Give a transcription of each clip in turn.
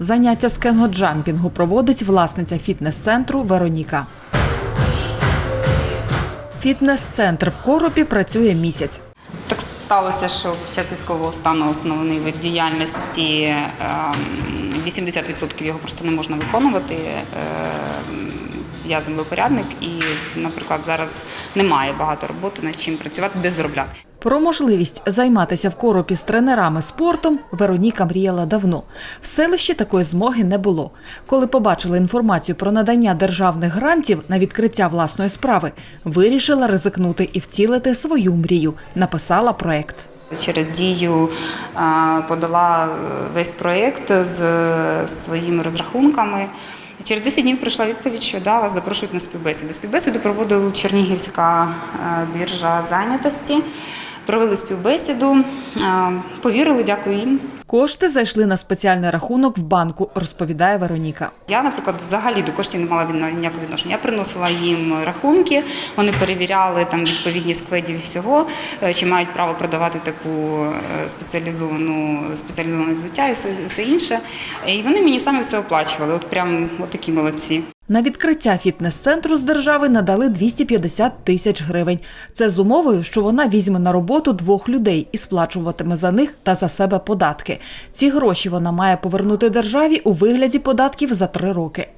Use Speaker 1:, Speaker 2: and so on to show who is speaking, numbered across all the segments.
Speaker 1: Заняття з кенгоджампінгу проводить власниця фітнес-центру Вероніка. Фітнес-центр в Коропі працює місяць.
Speaker 2: Так сталося, що під час військового стану основний вид діяльності ем, 80% його просто не можна виконувати. Я землепорядник і, наприклад, зараз немає багато роботи над чим працювати, де заробляти.
Speaker 1: Про можливість займатися в Коропі з тренерами спортом Вероніка мріяла давно. В селищі такої змоги не було. Коли побачила інформацію про надання державних грантів на відкриття власної справи, вирішила ризикнути і втілити свою мрію. Написала проект.
Speaker 2: Через дію подала е, весь проєкт з своїми розрахунками. Через 10 днів прийшла відповідь, що да, вас запрошують на співбесіду. Співбесіду проводила Чернігівська е, біржа зайнятості. Провели співбесіду, е, повірили, дякую їм.
Speaker 1: Кошти зайшли на спеціальний рахунок в банку, розповідає Вероніка.
Speaker 2: Я, наприклад, взагалі до коштів не мала ніякого відношення. Я приносила їм рахунки, вони перевіряли там відповідність кведів і всього, е, чи мають право продавати таку е, спеціалізовану спеціалізоване взуття і все, все інше. І вони мені самі все оплачували. От прям от такі молодці.
Speaker 1: На відкриття фітнес-центру з держави надали 250 тисяч гривень. Це з умовою, що вона візьме на роботу двох людей і сплачуватиме за них та за себе податки. Ці гроші вона має повернути державі у вигляді податків за три роки.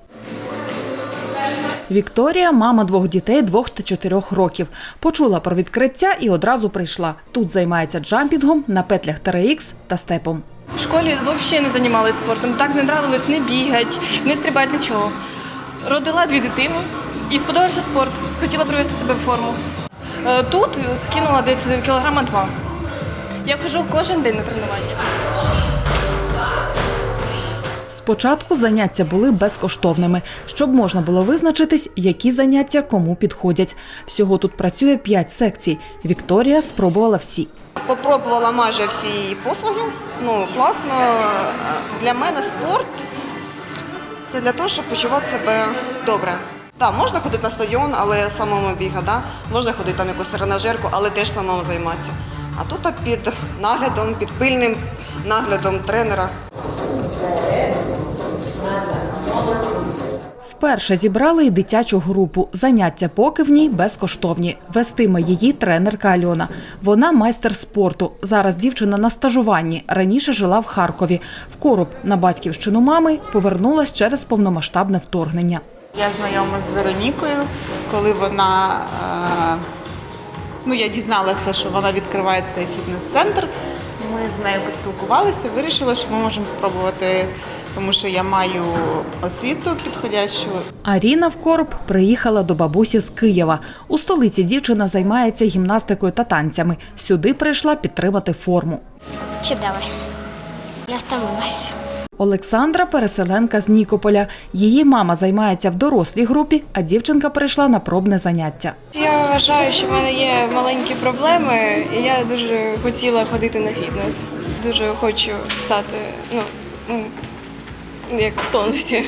Speaker 1: Вікторія, мама двох дітей двох та чотирьох років. Почула про відкриття і одразу прийшла. Тут займається джампінгом на петлях TRX та степом.
Speaker 3: В школі взагалі не займалися спортом. Так не нравилось не бігати, не стрибати, нічого. Родила дві дитини і сподобався спорт. Хотіла привести себе в форму. Е, Тут скинула десь кілограма два. Я ходжу кожен день на тренування.
Speaker 1: Спочатку заняття були безкоштовними, щоб можна було визначитись, які заняття кому підходять. Всього тут працює 5 секцій. Вікторія спробувала всі.
Speaker 4: Попробувала майже всі послуги. Ну, класно. Для мене спорт це для того, щоб почувати себе добре. Так, можна ходити на стадіон, але самому бігати, да? можна ходити там якусь тренажерку, але теж самому займатися. А тут під наглядом, під пильним наглядом тренера.
Speaker 1: Вперше зібрали й дитячу групу. Заняття поки в ній безкоштовні. Вестиме її тренерка Альона. Вона майстер спорту. Зараз дівчина на стажуванні. Раніше жила в Харкові. В Короб на батьківщину мами повернулась через повномасштабне вторгнення.
Speaker 5: Я знайома з Веронікою, коли вона е, ну я дізналася, що вона відкриває цей фітнес-центр. Ми з нею поспілкувалися, вирішила, що ми можемо спробувати, тому що я маю освіту підходящу.
Speaker 1: Аріна в Короб приїхала до бабусі з Києва. У столиці дівчина займається гімнастикою та танцями. Сюди прийшла підтримати форму.
Speaker 6: Чудово. Я втомилась.
Speaker 1: Олександра переселенка з Нікополя. Її мама займається в дорослій групі, а дівчинка прийшла на пробне заняття.
Speaker 3: Я вважаю, що в мене є маленькі проблеми, і я дуже хотіла ходити на фітнес. Дуже хочу стати, ну як в тонусі.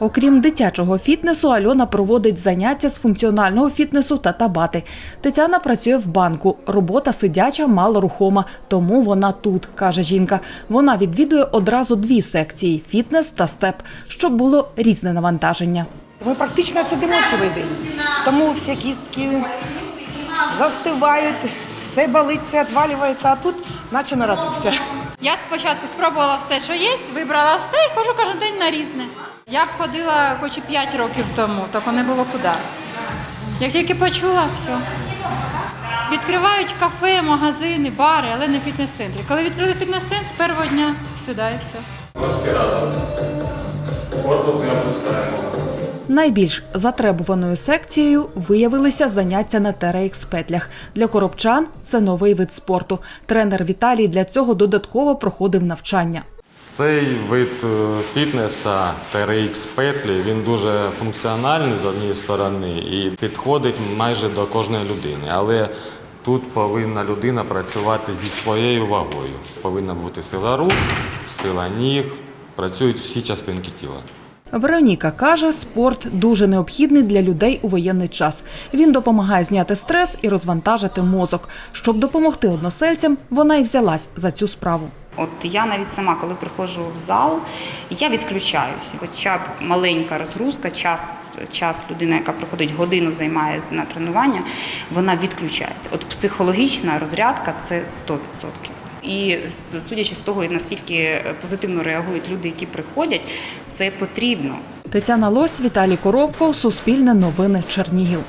Speaker 1: Окрім дитячого фітнесу, Альона проводить заняття з функціонального фітнесу та табати. Тетяна працює в банку. Робота сидяча, малорухома, тому вона тут, каже жінка. Вона відвідує одразу дві секції фітнес та степ, щоб було різне навантаження.
Speaker 7: Ми практично сидимо цілий день, тому всі кістки застивають, все болить, все відвалюється, а тут наче народився.
Speaker 8: Я спочатку спробувала все, що є, вибрала все і ходжу кожен день на різне. Я б ходила хоч і 5 років тому, тільки не було куди. Як тільки почула, все. Відкривають кафе, магазини, бари, але не фітнес-центри. Коли відкрили фітнес-центр, з першого дня сюди і все.
Speaker 1: Найбільш затребуваною секцією виявилися заняття на TRX петлях. Для коробчан це новий вид спорту. Тренер Віталій для цього додатково проходив навчання.
Speaker 9: Цей вид фітнесу фітнеса TRX петлі він дуже функціональний з однієї сторони і підходить майже до кожної людини. Але тут повинна людина працювати зі своєю вагою. Повинна бути сила рук, сила ніг, працюють всі частинки тіла.
Speaker 1: Вероніка каже, спорт дуже необхідний для людей у воєнний час. Він допомагає зняти стрес і розвантажити мозок. Щоб допомогти односельцям, вона й взялась за цю справу.
Speaker 2: От я навіть сама, коли приходжу в зал, я відключаюся. Хоча б маленька розгрузка, час, час людина, яка приходить годину, займає на тренування, вона відключається. От психологічна розрядка це 100%. І судячи з того, наскільки позитивно реагують люди, які приходять, це потрібно.
Speaker 1: Тетяна Лось, Віталій Коробко, Суспільне новини Чернігів.